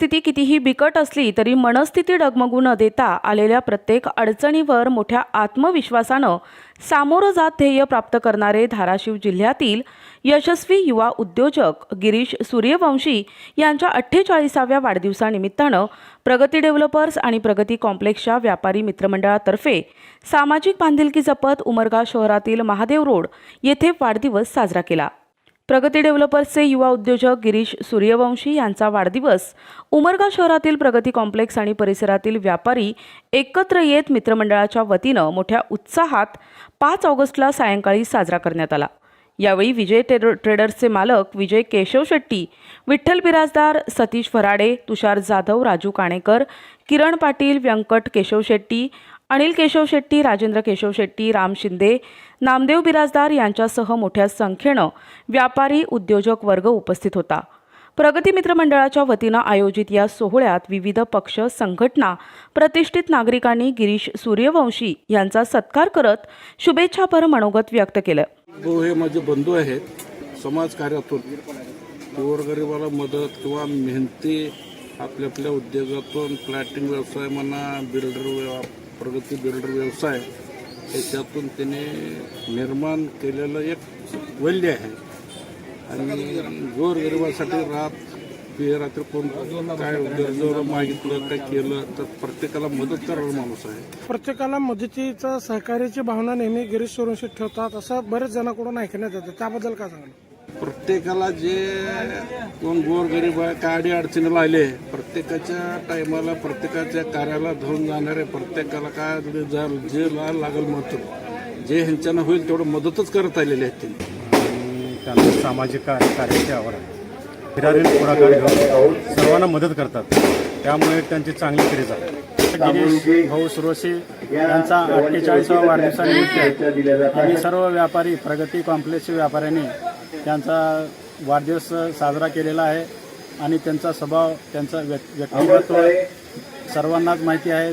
परिस्थिती कितीही बिकट असली तरी मनस्थिती डगमगू न देता आलेल्या प्रत्येक अडचणीवर मोठ्या आत्मविश्वासानं सामोरं जात ध्येय प्राप्त करणारे धाराशिव जिल्ह्यातील यशस्वी युवा उद्योजक गिरीश सूर्यवंशी यांच्या अठ्ठेचाळीसाव्या वाढदिवसानिमित्तानं प्रगती डेव्हलपर्स आणि प्रगती कॉम्प्लेक्सच्या व्यापारी मित्रमंडळातर्फे सामाजिक बांधिलकी जपत उमरगा शहरातील महादेव रोड येथे वाढदिवस साजरा केला. प्रगती डेव्हलपर्सचे युवा उद्योजक गिरीश सूर्यवंशी यांचा वाढदिवस. उमरगा शहरातील प्रगती कॉम्प्लेक्स आणि परिसरातील व्यापारी एकत्र येत मित्रमंडळाच्या वतीनं मोठ्या उत्साहात पाच ऑगस्टला सायंकाळी साजरा करण्यात आला. यावेळी विजय टेर ट्रेडर्सचे मालक विजय केशव शेट्टी विठ्ठल बिराजदार सतीश फराडे तुषार जाधव राजू काणेकर किरण पाटील व्यंकट केशव शेट्टी अनिल केशव शेट्टी राजेंद्र केशव शेट्टी राम शिंदे नामदेव बिराजदार यांच्यासह मोठ्या संख्येनं व्यापारी उद्योजक वर्ग उपस्थित होता. प्रगती मित्र मंडळाच्या वतीनं आयोजित या सोहळ्यात विविध पक्ष संघटना प्रतिष्ठित नागरिकांनी गिरीश सूर्यवंशी यांचा सत्कार करत शुभेच्छापर मनोगत व्यक्त केलं. हे माझे बंधू आहेत. समाजकार्यातून गोरगरिबाला मदत किंवा मेहनती आपल्या आपल्या उद्योगातून प्लॅटिंग व्यवसाय म्हणा बिल्डर प्रगती बिल्डर व्यवसाय त्याच्यातून त्याने निर्माण केलेलं एक वैल्य आहे. आणि गोरगरिबासाठी रात रात्री कोण काय गरजेवर मागितलं काय केलं तर प्रत्येकाला मदत करणारा माणूस आहे. प्रत्येकाला मदतीचा सहकार्याची भावना नेहमी गिरीश सुरक्षित ठेवतात असं बरेच जणांकडून ऐकण्यात येतं. त्याबद्दल काय सांगणार प्रत्येकाला जे कोण गोरगरीब आहे काय अडी अडचणीला आले प्रत्येकाच्या टायमाला प्रत्येकाच्या कार्याला धरून जाणारे प्रत्येकाला काय जा- जे ला- लागल मत जे ह्यांच्यानं होईल तेवढं मदतच करत आलेले आहेत त्यांनी आणि त्यांना सामाजिक कार्य कार्याची आवड आहे. फिरारील पुढाकार घेऊन सर्वांना मदत करतात. त्यामुळे त्यांची चांगली आहे गिरीश भाऊ सुरोशी यांचा अठ्ठेचाळीसावा वाढदिवसानिमित्त आम्ही सर्व व्यापारी प्रगती कॉम्प्लेक्सच्या व्यापाऱ्यांनी त्यांचा वाढदिवस साजरा केलेला आहे आणि त्यांचा स्वभाव त्यांचं व्यक् व्यक्तिमत्व सर्वांनाच माहिती आहे.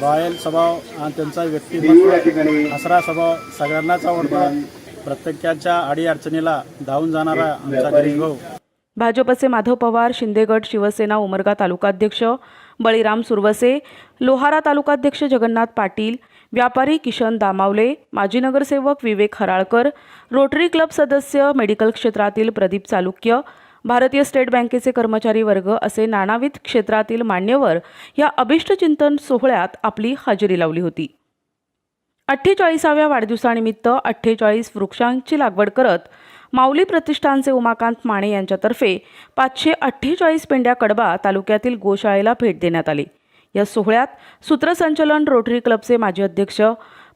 रॉयल स्वभाव आणि त्यांचा व्यक्तिमत्व हसरा स्वभाव सगळ्यांनाच आवडतो. प्रत्येकाच्या अडीअडचणीला धावून जाणारा आमचा गिरीश भाऊ. भाजपचे माधव पवार शिंदेगड शिवसेना उमरगा तालुकाध्यक्ष बळीराम सुरवसे लोहारा तालुकाध्यक्ष जगन्नाथ पाटील व्यापारी किशन दामावले माजी नगरसेवक विवेक हराळकर रोटरी क्लब सदस्य मेडिकल क्षेत्रातील प्रदीप चालुक्य भारतीय स्टेट बँकेचे कर्मचारी वर्ग असे नानाविध क्षेत्रातील मान्यवर या अभिष्टचिंतन सोहळ्यात आपली हजेरी लावली होती. अठ्ठेचाळीसाव्या वाढदिवसानिमित्त अठ्ठेचाळीस वृक्षांची लागवड करत माऊली प्रतिष्ठानचे उमाकांत माने यांच्यातर्फे पाचशे अठ्ठेचाळीस पेंड्या कडबा तालुक्यातील गोशाळेला भेट देण्यात आली. या सोहळ्यात सूत्रसंचलन रोटरी क्लबचे माजी अध्यक्ष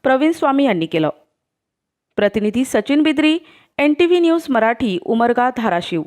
प्रवीण स्वामी यांनी केलं. प्रतिनिधी Sachin Bidri N T V news Marathi Umarga Dharashiv.